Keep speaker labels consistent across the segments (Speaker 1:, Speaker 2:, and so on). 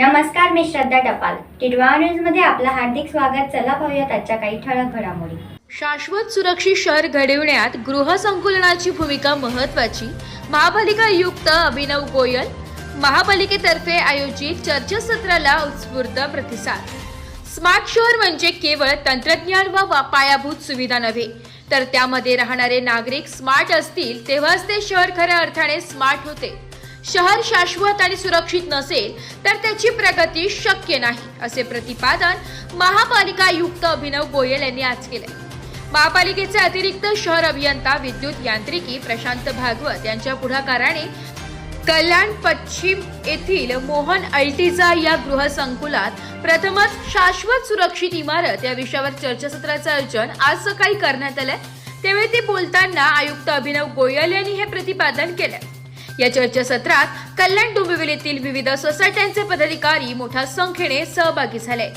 Speaker 1: नमस्कार मी श्रद्धा टपाल. टिडवा न्यूजमध्ये आपलं हार्दिक स्वागत. चला पाहूयात आजच्या काही ठळक घडामोडी.
Speaker 2: शाश्वत सुरक्षित शहर घडविण्यात गृहसंकुलनाची भूमिका महत्वाची महापालिका आयुक्त अभिनव गोयल महापालिकेतर्फे आयोजित चर्चासत्राला उत्स्फूर्त प्रतिसाद. स्मार्ट शहर म्हणजे केवळ तंत्रज्ञान व पायाभूत सुविधा नव्हे तर त्यामध्ये राहणारे नागरिक स्मार्ट असतील तेव्हाच ते शहर खऱ्या अर्थाने स्मार्ट होते. शहर शाश्वत आणि सुरक्षित नसेल तर त्याची प्रगती शक्य नाही असे प्रतिपादन महापालिका आयुक्त अभिनव गोयल यांनी आज केले महापालिकेचे अतिरिक्त शहर अभियंता विद्युत यांत्रिकी प्रशांत भागवत यांच्या पुढाकाराने कल्याण पश्चिम येथील मोहन अल्टिजा या गृहसंकुलात प्रथमच शाश्वत सुरक्षित इमारत या विषयावर चर्चासत्राचं आयोजन आज सकाळी करण्यात आलंय. त्यावेळी ते बोलताना आयुक्त अभिनव गोयल यांनी हे प्रतिपादन केलं या चर्चासत्रात कल्याण डोंबिवलीतील विविध सोसायट्यांचे पदाधिकारी मोठ्या संख्येने सहभागी झाले.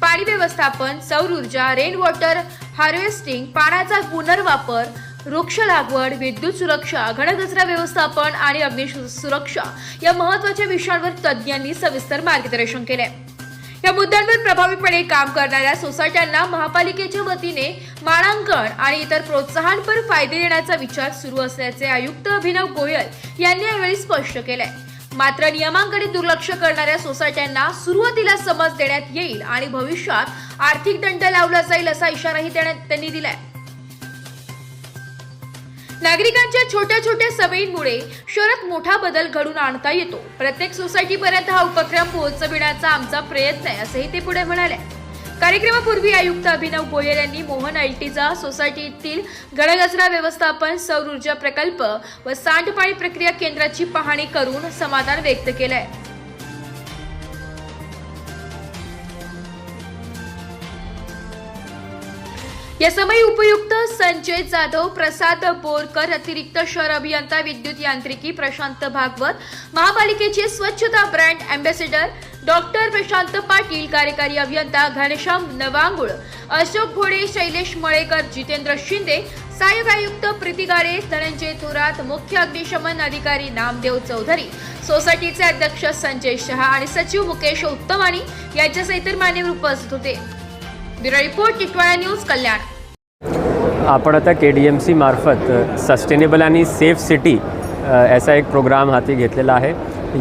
Speaker 2: पाणी व्यवस्थापन सौर ऊर्जा रेन वॉटर हार्वेस्टिंग पाण्याचा पुनर्वापर वृक्ष लागवड विद्युत सुरक्षा घनकचरा व्यवस्थापन आणि अग्नि सुरक्षा या महत्त्वाच्या विषयांवर तज्ज्ञांनी सविस्तर मार्गदर्शन केले. या मुद्द्यांवर प्रभावीपणे काम करणाऱ्या सोसायट्यांना महापालिकेच्या वतीने मानांकन आणि इतर प्रोत्साहनपर फायदे देण्याचा विचार सुरू असल्याचे आयुक्त अभिनव गोयल यांनी यावेळी स्पष्ट केलंय. मात्र नियमांकडे दुर्लक्ष करणाऱ्या सोसायट्यांना सुरुवातीला समज देण्यात येईल आणि भविष्यात आर्थिक दंड लावला जाईल असा इशाराही देण्यात त्यांनी दिलाय. नागरिकांच्या छोट्या छोट्या सवयींमुळे शहरात मोठा बदल घडून आणता येतो. प्रत्येक सोसायटीपर्यंत हा उपक्रम पोहोचविण्याचा आमचा प्रयत्न आहे असंही ते पुढे म्हणाले. कार्यक्रमापूर्वी आयुक्त अभिनव गोयल यांनी मोहन अल्टिजा सोसायटीतील घनकचरा व्यवस्थापन सौर ऊर्जा प्रकल्प व सांडपाणी प्रक्रिया केंद्राची पाहणी करून समाधान व्यक्त केलं आहे या समयी उपयुक्त संजय जाधव प्रसाद बोरकर अतिरिक्त शहर अभियंता विद्युत यांत्रिकी प्रशांत भागवत महापालिकेचे स्वच्छता brand ambassador doctor Prashant Patil कार्यकारी अभियंता घनश्याम नवांगुळ अशोक घोडे शैलेश मळेकर जितेंद्र शिंदे सहाय्यक आयुक्त प्रीती गाडे धनंजय थोरात मुख्य अग्निशमन अधिकारी नामदेव चौधरी सोसायटीचे अध्यक्ष संजय शहा आणि सचिव मुकेश उत्तमानी यांच्यासह इतर मान्यवर उपस्थित होते. Bureau report Titwala news Kalyan.
Speaker 3: आपण आता के डी एम सी मार्फत सस्टेनेबल आणि सेफ सिटी असा एक प्रोग्राम हाती घेतलेला आहे.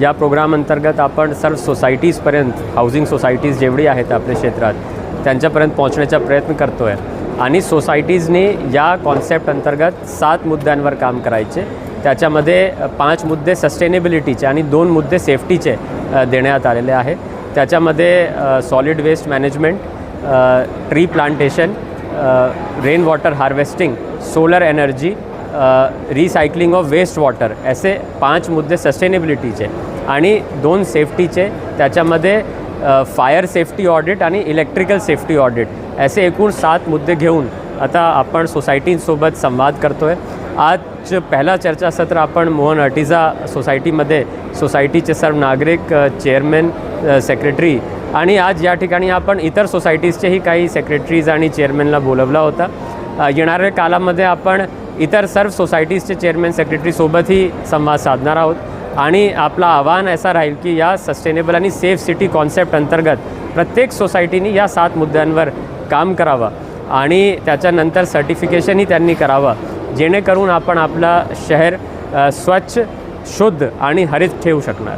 Speaker 3: या प्रोग्राम अंतर्गत आपण सर्व सोसायटीजपर्यंत हाऊसिंग सोसायटीज जेवढी आहेत आपल्या क्षेत्रात त्यांच्यापर्यंत पोहोचण्याचा प्रयत्न करतो आहे आणि सोसायटीजने या कॉन्सेप्ट अंतर्गत सात मुद्द्यांवर काम करायचे. त्याच्यामध्ये पाच मुद्दे सस्टेनेबिलिटीचे आणि दोन मुद्दे सेफ्टीचे देण्यात आलेले आहे. त्याच्यामध्ये solid waste management tree plantation rain water harvesting solar energy recycling of waste water असे पाच मुद्दे सस्टेनेबिलिटीचे आणि दोन सेफ्टीचे त्याच्यामध्ये फायर सेफ्टी ऑडिट आणि इलेक्ट्रिकल सेफ्टी ऑडिट असे एकूण सात मुद्दे घेऊन आता आपण सोसायटींसोबत संवाद करतो आहे आज पहिला चर्चासत्र आपण मोहन अटिजा सोसायटीमध्ये सोसायटीचे सर्व नागरिक चेअरमॅन सेक्रेटरी आणि आज या ठिकाणी आपण इतर सोसायटीजचेही काही सेक्रेटरीज आणि चेअरमॅनला बोलवला होता. येणाऱ्या कालामध्ये आपण इतर सर्व सोसायटीजचे चेअरमॅन सेक्रेटरीसोबतही संवाद साधणार आहोत. आणि आपलं आव्हान असं राहील की या सस्टेनेबल आणि सेफ सिटी कॉन्सेप्ट अंतर्गत प्रत्येक सोसायटीने या सात मुद्द्यांवर काम करावं आणि त्याच्यानंतर सर्टिफिकेशनही त्यांनी करावं. जेणेकरून आपण आपलं शहर स्वच्छ शुद्ध आणि हरित ठेवू शकणार.